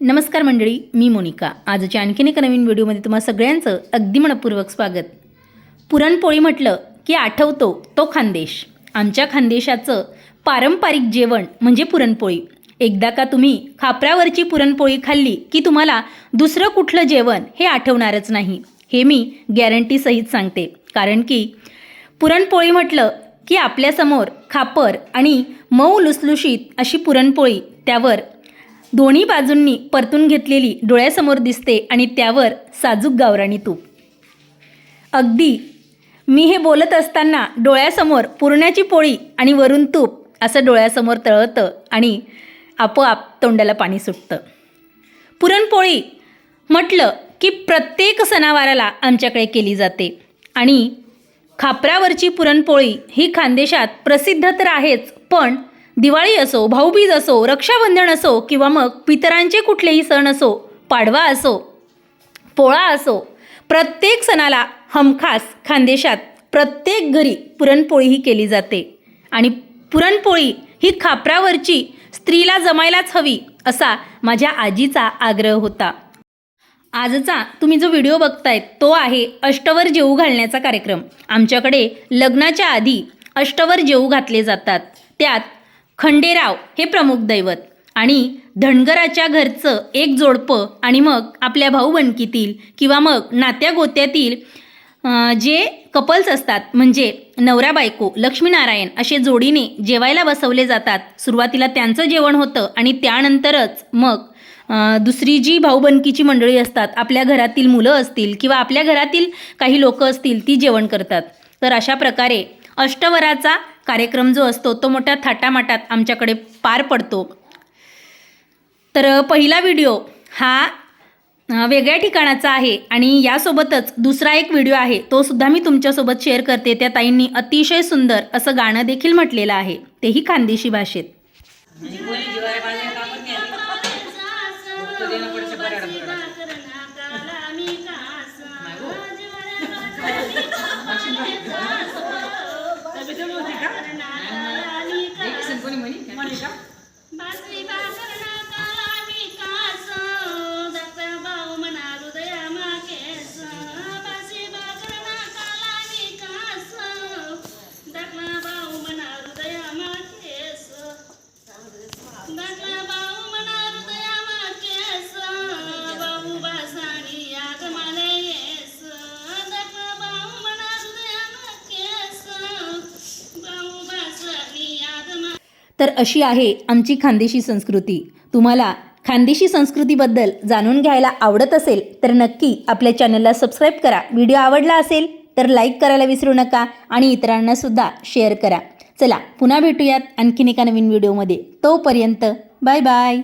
नमस्कार मंडळी मी मोनिका. आजच्या आणखीन एका नवीन व्हिडिओमध्ये तुम्हा सगळ्यांचं अगदी मनपूर्वक स्वागत. पुरणपोळी म्हटलं की आठवतो तो खानदेश. आमच्या खानदेशाचं पारंपरिक जेवण म्हणजे पुरणपोळी. एकदा का तुम्ही खापऱ्यावरची पुरणपोळी खाल्ली की तुम्हाला दुसरं कुठलं जेवण हे आठवणारच नाही हे मी गॅरंटीसहित सांगते. कारण की पुरणपोळी म्हटलं की आपल्यासमोर खापर आणि मऊ लुसलुशीत अशी पुरणपोळी त्यावर दोन्ही बाजूंनी परतून घेतलेली डोळ्यासमोर दिसते आणि त्यावर साजूक गावराणी तूप. अगदी मी हे बोलत असताना डोळ्यासमोर पुरण्याची पोळी आणि वरून तूप असं डोळ्यासमोर तळतं आणि आपोआप तोंडाला पाणी सुटतं. पुरणपोळी म्हटलं की प्रत्येक सणावाराला आमच्याकडे केली जाते आणि खापरावरची पुरणपोळी ही खानदेशात प्रसिद्ध तर आहेच पण दिवाळी असो भाऊबीज असो रक्षाबंधन असो किंवा मग पितरांचे कुठलेही सण असो पाडवा असो पोळा असो प्रत्येक सणाला हमखास खानदेशात प्रत्येक घरी पुरणपोळी ही केली जाते. आणि पुरणपोळी ही खापरावरची स्त्रीला जमायलाच हवी असा माझ्या आजीचा आग्रह होता. आजचा तुम्ही जो व्हिडिओ बघतायत तो आहे अष्टवर जेऊ घालण्याचा कार्यक्रम. आमच्याकडे लग्नाच्या आधी अष्टवर जेऊ घातले जातात. त्यात खंडेराव हे प्रमुख दैवत. आणि धनगराच्या घरचं एक जोडपं आणि मग आपल्या भाऊबंदकीतील किंवा मग नात्या गोत्यातील जे कपल्स असतात म्हणजे नवरा बायको लक्ष्मीनारायण असे जोडीने जेवायला बसवले जातात. सुरुवातीला त्यांचं जेवण होतं आणि त्यानंतरच मग दुसरी जी भाऊबंदकीची मंडळी असतात आपल्या घरातील मुलं असतील किंवा आपल्या घरातील काही लोक असतील ती जेवण करतात. तर अशा प्रकारे अष्टवराचा कार्यक्रम जो असतो तो मोठ्या थाटामाटात आमच्याकडे पार पडतो. तर पहिला व्हिडिओ हा वेगळ्या ठिकाणाचा आहे आणि यासोबतच दुसरा एक व्हिडिओ आहे तो सुद्धा मी तुमच्यासोबत शेअर करते. त्या ताईंनी अतिशय सुंदर असं गाणं देखील म्हटलेलं आहे. तेही खानदेशी भाषेत. మణి మణిక तर अशी आहे आमची खानदेशी संस्कृती. तुम्हाला खानदेशी संस्कृतीबद्दल जाणून घ्यायला आवडत असेल तर नक्की आपल्या चॅनलला सबस्क्राईब करा. व्हिडिओ आवडला असेल तर लाईक करायला विसरू नका आणि इतरांनासुद्धा शेअर करा. चला पुन्हा भेटूयात आणखीन एका नवीन व्हिडिओमध्ये. तोपर्यंत बाय बाय.